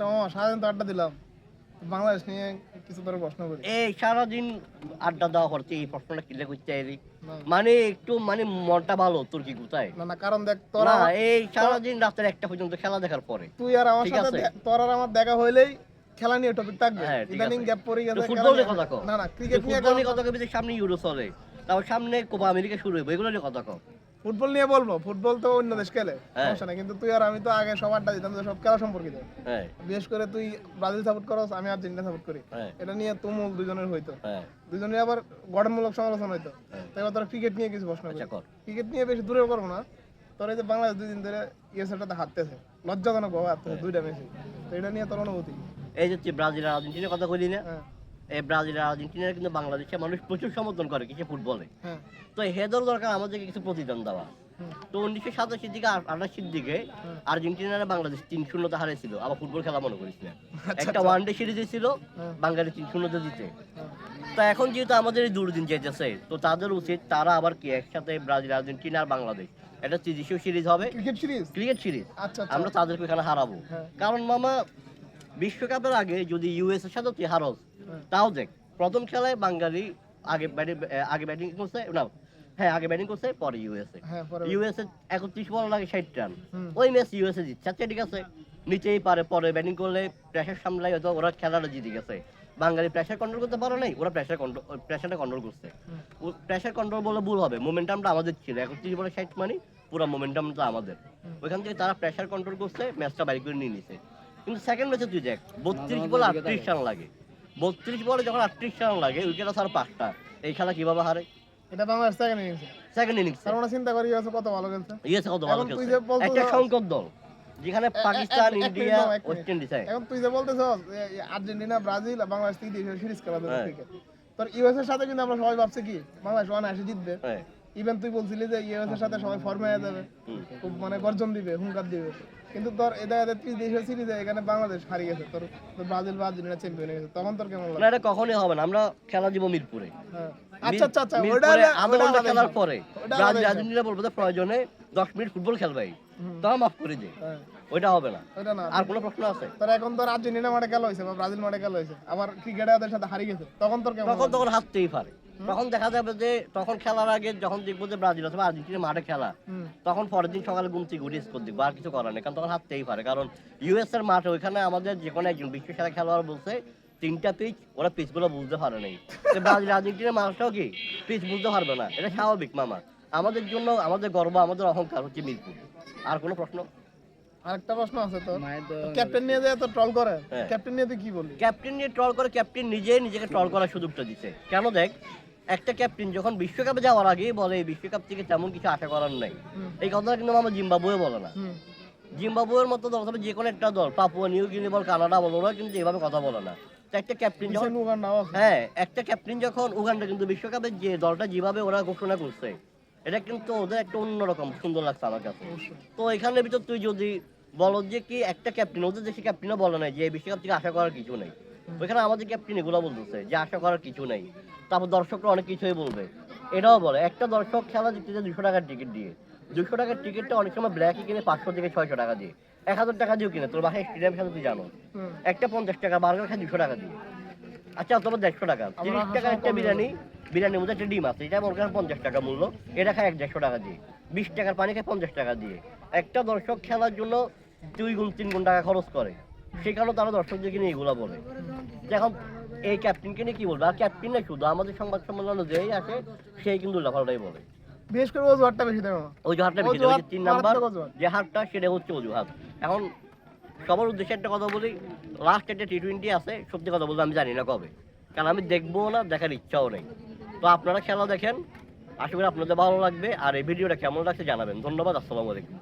আচ্ছা মামা সারাদিন তো আড্ডা দিলাম। বাংলাদেশ নিয়ে কিছু তোর প্রশ্ন করি। এই সারাদিন আড্ডা দেওয়া এই প্রশ্নটা কিলে করতে এলি মানে একটু মানে মনটা ভালো তোর কি কোথায়? না না কারণ দেখ তোরা এই সারাদিন রাতের একটা পর্যন্ত খেলা দেখার পরে। তুই আর আমার সাথে তোর আর আমার দেখা হইলেই খেলা নিয়ে টপিক থাকবে। ইদানিং গ্যাপ পড়ে গেছে কথা কও। না না ক্রিকেট নিয়ে কথা- কথা কবি সামনে ইউরো চলে। তারপর সামনে কোপা আমেরিকা শুরু হবে এগুলো নিয়ে কথা কও। ফুটবল নিয়ে বলব ফুটবল তো অন্য দেশ খেলে হ্যাঁ। সমস্যা নাই। কিন্তু তুই আর আমি তো আগে সব আড্ডা দিতাম সব খেলা সম্পর্কিত। হ্যাঁ। বিশেষ করে তুই ব্রাজিল সাপোর্ট করস আমি আর্জেন্টিনা সাপোর্ট করি। হ্যাঁ। এটা নিয়ে তুমুল দুজনের হইতো। দুজনের আবার গঠনমূলক সমালোচনা হইতো। তাই তোরা ক্রিকেট নিয়ে কিছু প্রশ্ন আচ্ছা কর। কর। ক্রিকেট নিয়ে বেশি দূরে করব না। তোর এই যে বাংলাদেশ দুই দিন ধরে সাথে হারতেছে লজ্জাজনক ভাবে হারতেছে। দুইটা ম্যাচে তো এটা নিয়ে তোর অনুভূতি এই যে ব্রাজিল আর আর্জেন্টিনার কথা কইলি না? ব্রাজিল আর আর্জেন্টিনার কিন্তু বাংলাদেশে মানুষ প্রচুর সমর্থন করে কিছু ফুটবলে। হ্যাঁ। তো হেদর দরকার আমাদেরকে কিছু প্রতিদান দেওয়া। তো উনিশশো সাতাশির দিকে আঠাশির দিকে। আর্জেন্টিনার বাংলাদেশ তিন শূন্যতে হারিয়েছিল। আবার ফুটবল খেলা মনে করিস না আচ্ছা, একটা আচ্ছা। ওয়ান ডে সিরিজে ছিল বাঙালি তিন শূন্যতে জিতে। তো এখন যেহেতু আমাদের এই দুর্দিন যেতেছে তো তাদের উচিত তারা আবার কি একসাথে ব্রাজিল আর্জেন্টিনা আর বাংলাদেশ এটা ত্রিদেশীয় সিরিজ হবে। ক্রিকেট সিরিজ ক্রিকেট সিরিজ আচ্ছা আচ্ছা। আমরা তাদেরকে এখানে হারাবো। হ্যাঁ। কারণ মামা বিশ্বকাপের আগে যদি ইউএস এর সাথে তুই হারস হ্যাঁ। তাও দেখ প্রথম খেলায় বাঙালি আগে ব্যাটিং আগে ব্যাটিং করছে না হ্যাঁ আগে ব্যাটিং করছে পরে ইউএসএ হ্যাঁ ইউএসএ একত্রিশ বল লাগে ষাট রান। ওই ম্যাচ ইউএসএ জিতছে আচ্ছা ঠিক আছে। নিচেই পারে পরে ব্যাটিং করলে প্রেশার সামলাই হয়তো ওরা খেলাটা জিতে গেছে। বাঙালি প্রেশার কন্ট্রোল করতে পারে নাই ওরা প্রেশার কন্ট্রোল প্রেশারটা কন্ট্রোল করছে। প্রেশার কন্ট্রোল বলে ভুল হবে মোমেন্টামটা আমাদের ছিল। একত্রিশ বলে ষাট মানে পুরো মোমেন্টামটা আমাদের। ওইখান থেকে তারা প্রেশার কন্ট্রোল করছে ম্যাচটা বাইরে করে নিয়ে নিছে। কিন্তু সেকেন্ড ম্যাচে তুই দেখ বত্রিশ বলে আটত্রিশ রান লাগে। বত্রিশ বলে যখন আটত্রিশ রান লাগে উইকেট আছে আর পাঁচটা। এই খেলা কীভাবে হারে? এটা বাংলাদেশ সেকেন্ড ইনিংসে সেকেন্ড ইনিংস তার মানে চিন্তা করি ইউএসএ কত ভালো খেলছে। ইয়েছে কত ভালো খেলছে। একটা সংকট দল যেখানে পাকিস্তান ইন্ডিয়া। ওয়েস্ট ইন্ডিজ হ্যাঁ। এখন তুই যে বলতেছ আর্জেন্টিনা ব্রাজিল আর বাংলাদেশ থেকে সিরিজ খেলা দেবে হ্যাঁ। ক্রিকেট তোর ইউএস এর সাথে কিন্তু আমরা সবাই ভাবছি কি? বাংলাদেশ ওয়ান আসে জিতবে। হ্যাঁ। ইভেন তুই বলছিলি যে ইউএস এর সাথে সবাই ফর্মে যাবে। খুব মানে গর্জন দিবে হুঙ্কার দিবে। কিন্তু তোর এ জায়গাতে তুই দেশের সিরিজে এখানে বাংলাদেশ হারিয়ে গেছে। তোর তোর ব্রাজিল বা আর্জেন্টিনা চ্যাম্পিয়ন হয়ে গেছে। তখন তোর কেমন না লাগে এটা কখনোই হবে না। আমরা খেলা দিব মিরপুরে। হ্যাঁ। আচ্ছা আচ্ছা আচ্ছা ওটা হলে- আধা ঘণ্টা খেলার পরে। ব্রাজিল আর্জেন্টিনা বলব যে প্রয়োজনে দশ মিনিট ফুটবল খেলবাই তা মাফ করে দে। হ্যাঁ, ওইটা হবে না। ওটা না। আর কোনো প্রশ্ন আছে? তোর এখন তোর আর্জেন্টিনা মাঠে খেলা হয়েছে বা ব্রাজিল মাঠে খেলা হয়েছে। আবার ক্রিকেটে ওদের সাথে হারিয়ে গেছে। তখন তোর কেমন তখন? তখন হারতেই পারে। তখন দেখা যাবে যে তখন খেলার আগে যখন দেখব যে ব্রাজিল অথবা আর্জেন্টিনা মাঠে খেলা তখন পরের দিন সকালে ঘুম থেকে উঠে স্কোর দিবো আর কিছু করার নেই কারণ তখন হারতেই পারে। কারণ ইউএস এর মাঠে ওইখানে আমাদের যে কোনো একজন বিশ্ব সেরা খেলোয়াড় বলছে তিনটা পিচ ওরা পিচগুলো বুঝতে পারে নাই। ব্রাজিল আর্জেন্টিনার মাঠটাও কি? পিচ বুঝতে পারবে না। এটা স্বাভাবিক মামা। আমাদের জন্য আমাদের গর্ব আমাদের অহংকার হচ্ছে মিরপুর। আর কোনো প্রশ্ন? আরেকটা প্রশ্ন আছে তো ক্যাপ্টেন নিয়ে যে এত ট্রল করে। ক্যাপ্টেন নিয়ে তুই কি বললি ক্যাপ্টেন নিয়ে ট্রল করে ক্যাপ্টেন নিজে নিজেকে ট্রল করার সুযোগটা দিচ্ছে কেন দেখ একটা ক্যাপ্টেন যখন বিশ্বকাপে যাওয়ার আগেই বলে এই বিশ্বকাপ থেকে তেমন কিছু আশা করার নাই। এই কথাটা কিন্তু আমার জিম্বাবুয়ে বলে না। জিম্বাবুয়ের মতো দল অথবা যে কোনো একটা দল পাপুয়া নিউ গিনি বল কানাডা বল ওরা কিন্তু এভাবে কথা বলে না। একটা ক্যাপ্টেন যখন। হ্যাঁ একটা ক্যাপ্টেন যখন উগান্ডা কিন্তু বিশ্বকাপের যে দলটা যেভাবে ওরা ঘোষণা করছে এটা কিন্তু ওদের একটা অন্যরকম সুন্দর লাগছে আমার কাছে। তো এখানের ভিতর তুই যদি বলো যে কি একটা ক্যাপ্টেন ওদের দেশে ক্যাপ্টেনও বলে নাই যে এই বিশ্বকাপ থেকে আশা করার কিছু নেই। ওইখানে আমাদের ক্যাপ্টেন এগুলো বলতেছে যে আশা করার কিছু নেই। তারপর দর্শকরা অনেক কিছুই বলবে। এটাও বলে একটা দর্শক খেলা যায় দুশো টাকার টিকিট দিয়ে। দুশো টাকার টিকিটটা অনেক সময় ব্ল্যাকে কিনে পাঁচশো থেকে ছয়শো টাকা দিয়ে। এক হাজার টাকা দিয়েও কিনে তোর বাসায় স্টেডিয়াম খেলা তুই জানো। একটা পঞ্চাশ টাকা বার্গার খায় দুশো টাকা দিয়ে। আচ্ছা তোমার দেড়শো টাকা তিরিশ টাকার একটা বিরিয়ানি বিরিয়ানির মধ্যে একটা ডিম আছে এটা মনে করেন পঞ্চাশ টাকা মূল্য এটা খায় এক দেড়শো টাকা দিয়ে। বিশ টাকার পানি খায় পঞ্চাশ টাকা দিয়ে। একটা দর্শক খেলার জন্য দুই গুণ তিন গুণ টাকা খরচ করে। সেখানেও তারা দর্শকদেরকে নিয়ে এগুলো বলে। এখন এই ক্যাপ্টেনকে নিয়ে কি বলবে? আর ক্যাপ্টেন না শুধু আমাদের সংবাদ সম্মেলনে যেই আসে সেই কিন্তু লাফালটাই বলে। বিশেষ করে অজুহাতটা বেশি দেয়। অজুহাতটা বেশি দেয়। তিন নাম্বার যে হারটা সেটা হচ্ছে অজুহাত। এখন সবার উদ্দেশ্যে একটা কথা বলি লাস্ট একটা টি টোয়েন্টি আছে সত্যি কথা বলতে আমি জানি না কবে। কারণ আমি দেখব না দেখার ইচ্ছাও নেই। তো আপনারা খেলা দেখেন আশা করি আপনাদের ভালো লাগবে আর এই ভিডিওটা কেমন লাগছে জানাবেন। ধন্যবাদ আসসালামু আলাইকুম।